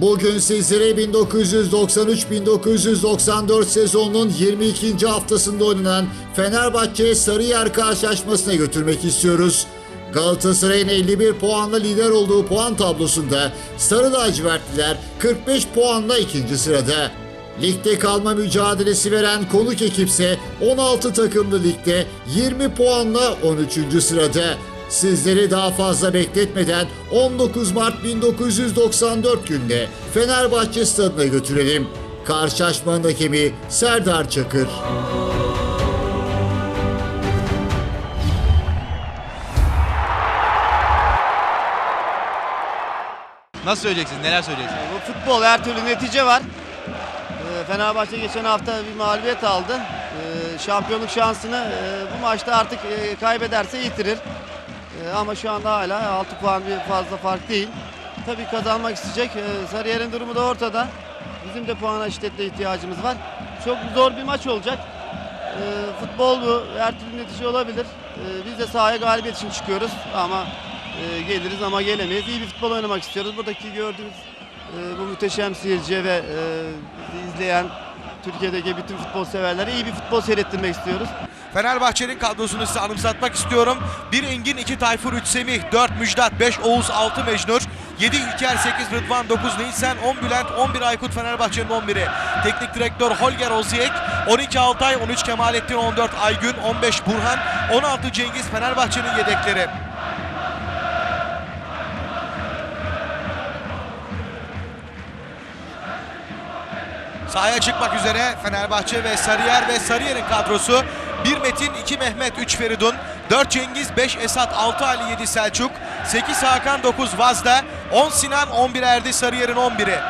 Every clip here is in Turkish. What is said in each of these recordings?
Bugün sizlere 1993-1994 sezonunun 22. haftasında oynanan Fenerbahçe Sarıyer karşılaşmasına götürmek istiyoruz. Galatasaray'ın 51 puanla lider olduğu puan tablosunda Sarı lacivertliler 45 puanla ikinci sırada. Ligde kalma mücadelesi veren konuk ekipse 16 takımlı ligde 20 puanla 13. sırada. Sizleri daha fazla bekletmeden 19 Mart 1994 günde Fenerbahçe stadına götürelim. Karşılaşmanın hakemi Serdar Çakır. Nasıl söyleyeceksiniz? Neler söyleyeceksiniz? Bu futbol her türlü netice var. Ee, Fenerbahçe geçen hafta bir mağlubiyet aldı. Ee, Şampiyonluk şansını e, bu maçta artık e, kaybederse yitirir. Ee, Ama şu anda hala 6 puan bir fazla fark değil. Tabii kazanmak isteyecek. Ee, Sarıyer'in durumu da ortada. Bizim de puana şiddetle ihtiyacımız var. Çok zor bir maç olacak. Ee, Futbol bu. Her türlü netice olabilir. Biz de sahaya galibiyet için çıkıyoruz ama e, geliriz ama gelemeyiz. İyi bir futbol oynamak istiyoruz. Buradaki gördüğünüz e, bu müteşem seyirciye ve e, izleyen Türkiye'deki bütün futbol severlere iyi bir futbol seyrettirmek istiyoruz. Fenerbahçe'nin kadrosunu size anımsatmak istiyorum. 1 Engin, 2 Tayfur, 3 Semih, 4 Müjdat, 5 Oğuz, 6 Mecnur, 7 İlker, 8 Rıdvan, 9 Nilsen, 10 Bülent, 11 Aykut Fenerbahçe'nin 11'i. Teknik direktör Holger Oziyek, 12 Altay, 13 Kemalettin, 14 Aygün, 15 Burhan, 16 Cengiz Fenerbahçe'nin yedekleri. Sahaya çıkmak üzere Fenerbahçe ve Sarıyer ve Sarıyer'in kadrosu. 1 Metin, 2 Mehmet, 3 Feridun, 4 Cengiz, 5 Esat, 6 Ali, 7 Selçuk, 8 Hakan, 9 Vazda, 10 Sinan, 11 Erdi, Sarıyer'in 11'i.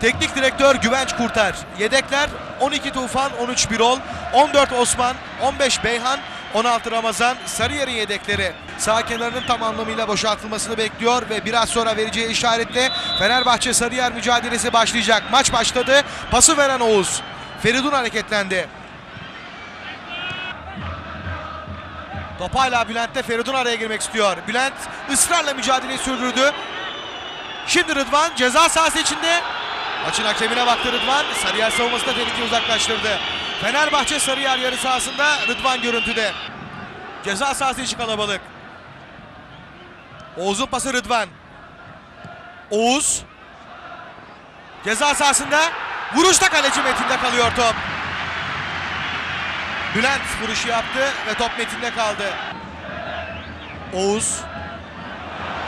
Teknik direktör Güvenç Kurtar. Yedekler 12 Tufan, 13 Birol, 14 Osman, 15 Beyhan, 16 Ramazan Sarıyer'in yedekleri. Sağ kenarının tam anlamıyla boşaltılmasını bekliyor ve biraz sonra vereceği işaretle Fenerbahçe Sarıyer mücadelesi başlayacak. Maç başladı. Pası veren Oğuz. Feridun hareketlendi. Top hala Bülent'te Feridun araya girmek istiyor. Bülent ısrarla mücadeleyi sürdürdü. Şimdi Rıdvan ceza sahası içinde. Maçın hakemine baktı Rıdvan. Sarıyer savunmasında tehlikeyi uzaklaştırdı. Fenerbahçe Sarıyer yarı sahasında Rıdvan görüntüde. Ceza sahası içi kalabalık. Oğuz'un pası Rıdvan. Oğuz. Ceza sahasında. Vuruşta kaleci Metin'de kalıyor top. Bülent vuruşu yaptı ve top Metin'de kaldı. Oğuz.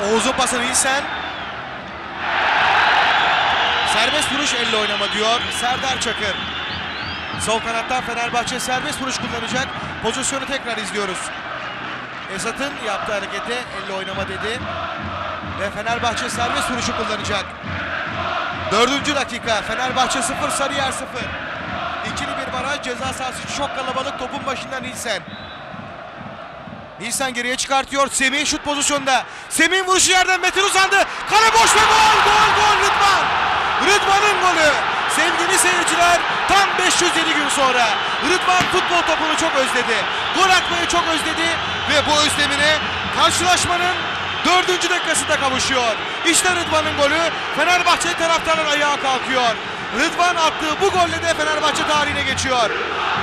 Oğuz'un pası Nilsen. Serbest vuruş elle oynama diyor Serdar Çakır. Sol kanattan Fenerbahçe serbest vuruş kullanacak. Pozisyonu tekrar izliyoruz. Esat'ın yaptığı harekete elle oynama dedi. Ve Fenerbahçe serbest vuruşu kullanacak. Dördüncü dakika Fenerbahçe 0 Sarıyer 0. İkili bir baraj ceza sahası çok kalabalık topun başında Nilsen. Nilsen geriye çıkartıyor. Semih şut pozisyonda. Semih'in vuruşu yerden Metin uzandı. Kale boş ve gol gol gol Rıdvan. Rıdvan'ın golü. Sevgili seyirciler tam 507 gün sonra Rıdvan futbol topunu çok özledi. Gol atmayı çok özledi ve bu özlemine karşılaşmanın dördüncü dakikasında kavuşuyor. İşte Rıdvan'ın golü Fenerbahçe taraftarlar ayağa kalkıyor. Rıdvan attığı bu golle de Fenerbahçe tarihine geçiyor.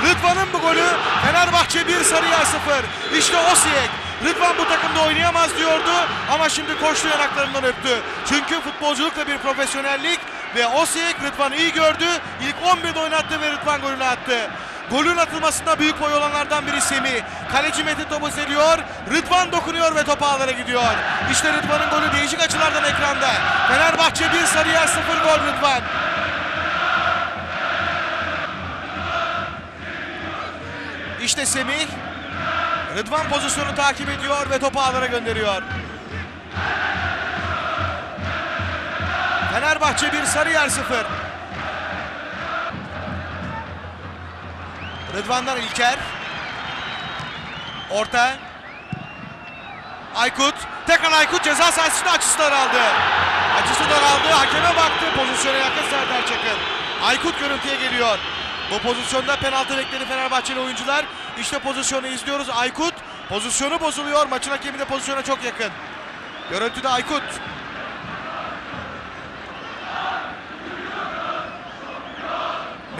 Rıdvan'ın bu golü Fenerbahçe 1 Sarıyer 0. İşte Osijek. Rıdvan bu takımda oynayamaz diyordu ama şimdi koştu yanaklarından öptü. Çünkü futbolculuk da bir profesyonellik ve Osijek Rıdvan'ı iyi gördü. İlk 11'de oynattı ve Rıdvan golünü attı. Golün atılmasında büyük boy olanlardan biri Semih. Kaleci Metin topu seriyor. Rıdvan dokunuyor ve top ağlara gidiyor. İşte Rıdvan'ın golü değişik açılardan ekranda. Fenerbahçe 1 Sarıyer 0 gol Rıdvan. İşte Semih. Rıdvan pozisyonu takip ediyor ve topu ağlara gönderiyor. Fenerbahçe 1 Sarıyer 0. Rıdvan'dan İlker. Orta. Aykut. Tekrar Aykut ceza sahasında açısı daraldı. Açısı daraldı. Hakeme baktı. Pozisyona yakın Serdar Çakır. Aykut görüntüye geliyor. Bu pozisyonda penaltı bekledi Fenerbahçeli oyuncular. İşte pozisyonu izliyoruz. Aykut pozisyonu bozuluyor. Maçın hakemi de pozisyona çok yakın. Görüntüde Aykut.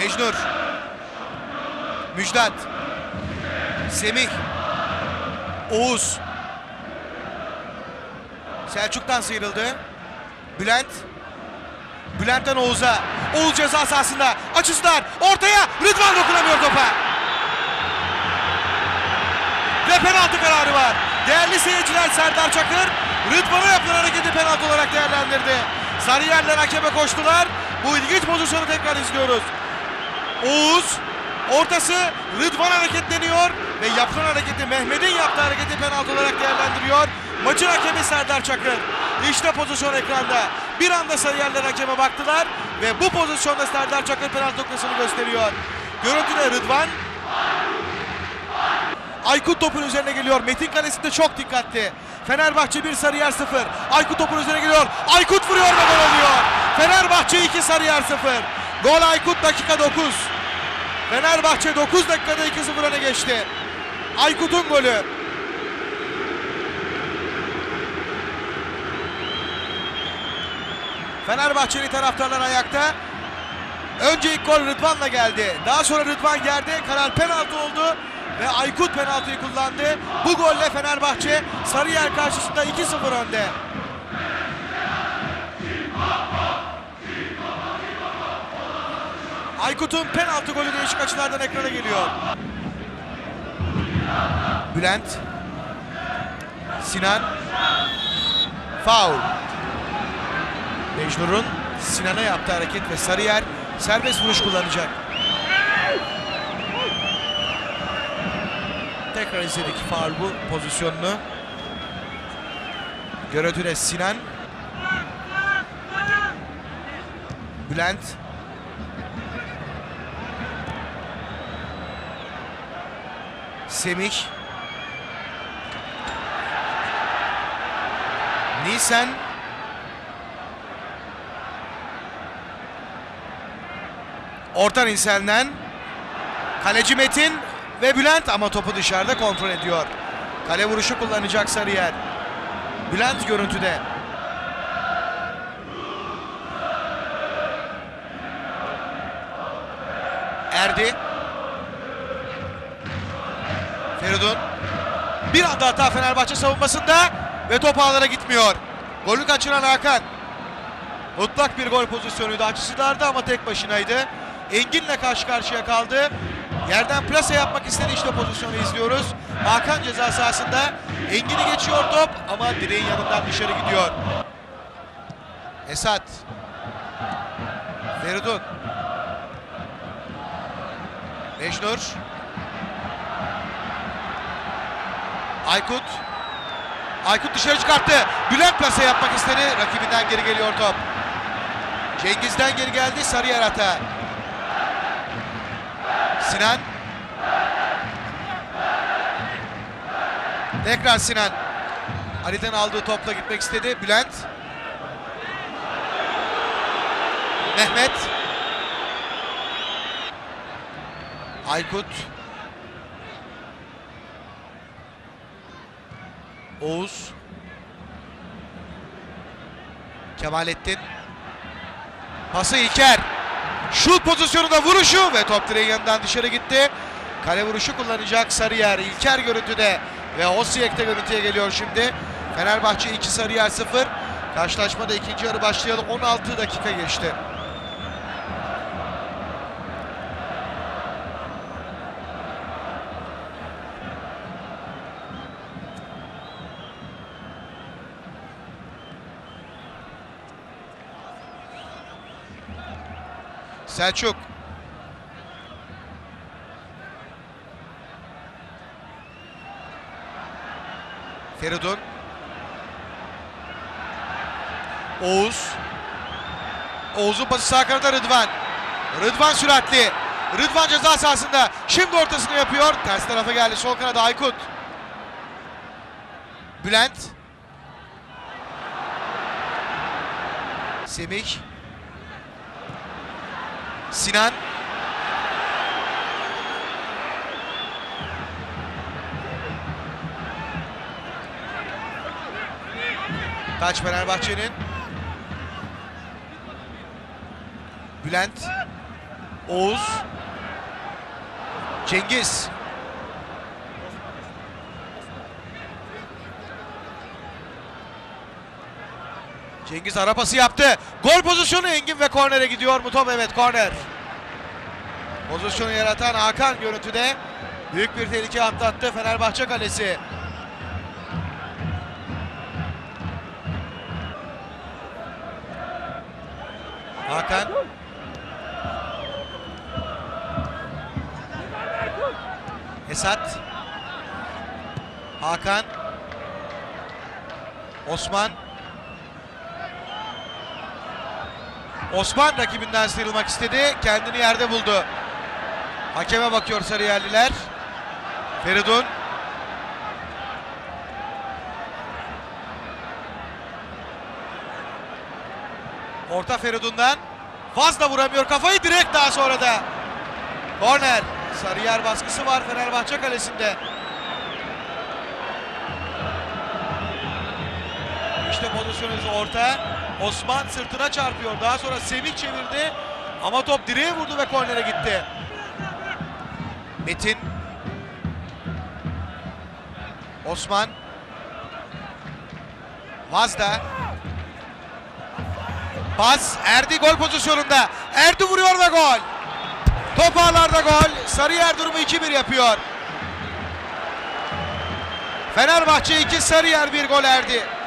Mecnur. Müjdat. Semih. Oğuz. Selçuk'tan sıyrıldı. Bülent. Bülent'ten Oğuz'a. Oğuz ceza sahasında. Açısınlar. Ortaya. Rıdvan dokunamıyor topa. Ve penaltı kararı var. Değerli seyirciler Serdar Çakır Rıdvan'a yapılan hareketi penaltı olarak değerlendirdi. Sarıyerler hakeme koştular. Bu ilginç pozisyonu tekrar izliyoruz. Oğuz ortası Rıdvan hareketleniyor ve yapılan hareketi Mehmet'in yaptığı hareketi penaltı olarak değerlendiriyor. Maçın hakemi Serdar Çakır. İşte pozisyon ekranda. Bir anda Sarıyerler hakeme baktılar ve bu pozisyonda Serdar Çakır penaltı noktasını gösteriyor. Görüntüde Rıdvan Aykut topun üzerine geliyor. Metin kalesinde çok dikkatli. Fenerbahçe 1 Sarıyer 0. Aykut topun üzerine geliyor. Aykut vuruyor ve gol oluyor. Fenerbahçe 2 Sarıyer 0. Gol Aykut dakika 9. Fenerbahçe 9 dakikada 2-0 öne geçti. Aykut'un golü. Fenerbahçeli taraftarlar ayakta. Önce ilk gol Rıdvan'la geldi. Daha sonra Rıdvan yerde karar penaltı oldu ve Aykut penaltıyı kullandı. Bu golle Fenerbahçe Sarıyer karşısında 2-0 önde. Aykut'un penaltı golü değişik açılardan ekrana geliyor. Bülent Sinan Faul Mecnur'un Sinan'a yaptığı hareket ve Sarıyer serbest vuruş kullanacak. Tekrar izledik faul bu pozisyonunu. Görüntüde Sinan. Bülent. Semih. Nisan. Orta Nisan'dan. Kaleci Metin ve Bülent ama topu dışarıda kontrol ediyor. Kale vuruşu kullanacak Sarıyer. Bülent görüntüde. Erdi. Feridun. Bir anda hata Fenerbahçe savunmasında ve top ağlara gitmiyor. Golü kaçıran Hakan. Mutlak bir gol pozisyonuydu. Açısı dardı ama tek başınaydı. Engin'le karşı karşıya kaldı. Yerden plase yapmak istedi işte pozisyonu izliyoruz. Hakan ceza sahasında. Engin'i geçiyor top ama direğin yanından dışarı gidiyor. Esat. Feridun. Mecnur. Aykut. Aykut dışarı çıkarttı. Bülent plase yapmak istedi. Rakibinden geri geliyor top. Cengiz'den geri geldi Sarıyer hata. Sinan. Tekrar Sinan. Ali'den aldığı topla gitmek istedi. Bülent. Mehmet. Aykut. Oğuz. Kemalettin. Pası İlker. Şut pozisyonunda vuruşu ve top direğin yanından dışarı gitti. Kale vuruşu kullanacak Sarıyer. İlker görüntüde ve Osiyek de görüntüye geliyor şimdi. Fenerbahçe 2 Sarıyer 0. Karşılaşmada ikinci yarı başlayalı 16 dakika geçti. Selçuk. Feridun. Oğuz. Oğuz'un pası sağ kanada Rıdvan. Rıdvan süratli. Rıdvan ceza sahasında. Şimdi ortasını yapıyor. Ters tarafa geldi. Sol kanada Aykut. Bülent. Semih. Sinan. Taç Fenerbahçe'nin. Bülent. Oğuz. Cengiz. Cengiz ara pası yaptı. Gol pozisyonu Engin ve kornere gidiyor bu top. Evet korner. Pozisyonu yaratan Hakan görüntüde. Büyük bir tehlike atlattı Fenerbahçe kalesi. Hakan. Esat. Hakan. Osman. Osman rakibinden sıyrılmak istedi. Kendini yerde buldu. Hakeme bakıyor Sarıyerliler. Feridun. Orta Feridun'dan. Fazla vuramıyor kafayı direkt daha sonra da. Korner. Sarıyer baskısı var Fenerbahçe kalesinde. İşte pozisyonumuz orta. Osman sırtına çarpıyor. Daha sonra Semih çevirdi. Ama top direğe vurdu ve kornere gitti. Metin. Osman. Vazda. Pas Erdi gol pozisyonunda. Erdi vuruyor ve gol. Top ağlarda gol. Sarıyer durumu 2-1 yapıyor. Fenerbahçe 2 Sarıyer 1 gol Erdi.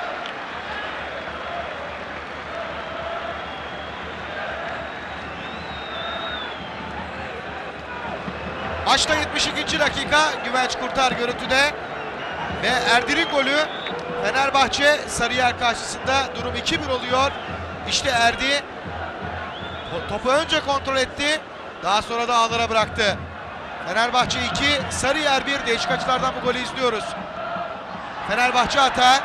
Maçta 72. dakika Güvenç Kurtar görüntüde ve Erdir'in golü Fenerbahçe Sarıyer karşısında durum 2-1 oluyor. İşte Erdi to- topu önce kontrol etti. Daha sonra da ağlara bıraktı. Fenerbahçe 2, Sarıyer 1. Değişik açılardan bu golü izliyoruz. Fenerbahçe hata.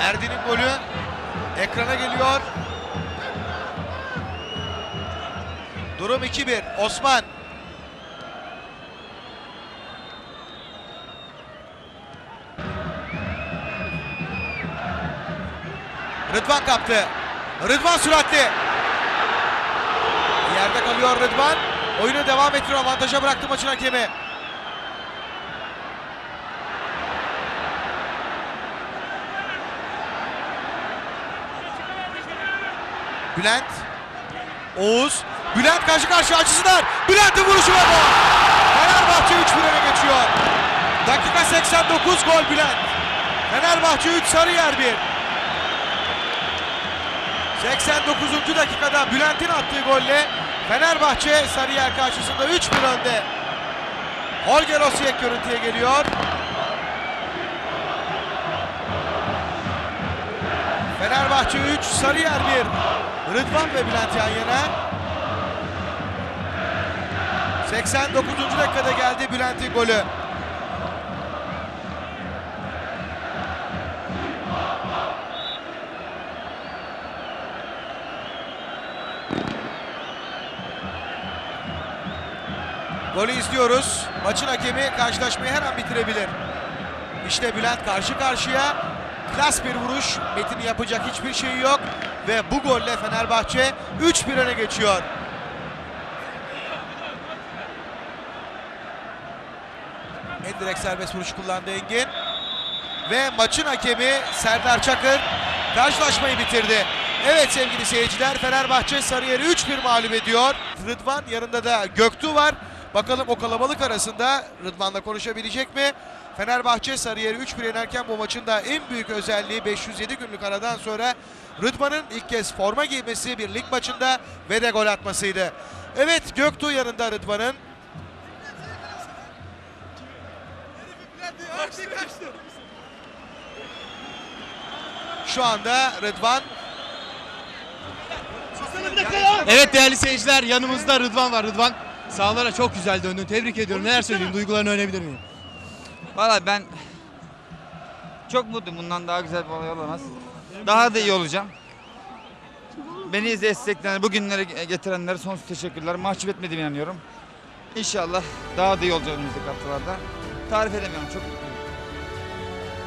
Erdi'nin golü ekrana geliyor. Durum 2-1. Osman. Rıdvan kaptı. Rıdvan süratli. Yerde kalıyor Rıdvan. Oyunu devam ettiriyor. Avantaja bıraktı maçın hakemi. Bülent. Oğuz. Bülent karşı karşıya açısından. Bülent'in vuruşu ve gol. Fenerbahçe 3-1 öne geçiyor. Dakika 89 gol Bülent. Fenerbahçe 3 Sarıyer 1. 89. dakikada Bülent'in attığı golle Fenerbahçe Sarıyer karşısında 3-1 önde. Holger Osiyek görüntüye geliyor. Fenerbahçe 3, Sarıyer 1. Rıdvan ve Bülent yan yana. 89. dakikada geldi Bülent'in golü. Golü izliyoruz. Maçın hakemi karşılaşmayı her an bitirebilir. İşte Bülent karşı karşıya. Klas bir vuruş. Metin yapacak hiçbir şey yok. Ve bu golle Fenerbahçe 3-1 öne geçiyor. Direkt serbest vuruş kullandı Engin. Ve maçın hakemi Serdar Çakır karşılaşmayı bitirdi. Evet sevgili seyirciler Fenerbahçe Sarıyer'i 3-1 mağlup ediyor. Rıdvan yanında da Göktuğ var. Bakalım o kalabalık arasında Rıdvan'la konuşabilecek mi? Fenerbahçe Sarıyer'i 3-1 yenerken bu maçın da en büyük özelliği 507 günlük aradan sonra Rıdvan'ın ilk kez forma giymesi bir lig maçında ve de gol atmasıydı. Evet Göktuğ yanında Rıdvan'ın. Şu anda Rıdvan Evet değerli seyirciler yanımızda Rıdvan var. Rıdvan sahalara çok güzel döndün. Tebrik ediyorum. Neler söyleyeyim? Duygularını öğrenebilir miyim? Valla ben çok mutluyum. Bundan daha güzel bir olay olamaz. Daha da iyi olacağım. Beni destekleyen, bugünlere getirenlere sonsuz teşekkürler. Mahcup etmediğime inanıyorum. İnşallah daha da iyi olacağız önümüzdeki haftalarda. Tarif edemiyorum. Çok.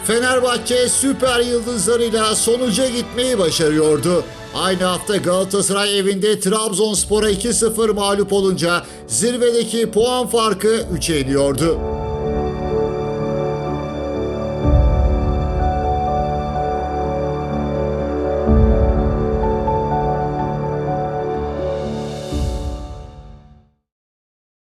Fenerbahçe süper yıldızlarıyla sonuca gitmeyi başarıyordu. Aynı hafta Galatasaray evinde Trabzonspor'a 2-0 mağlup olunca zirvedeki puan farkı 3'e iniyordu.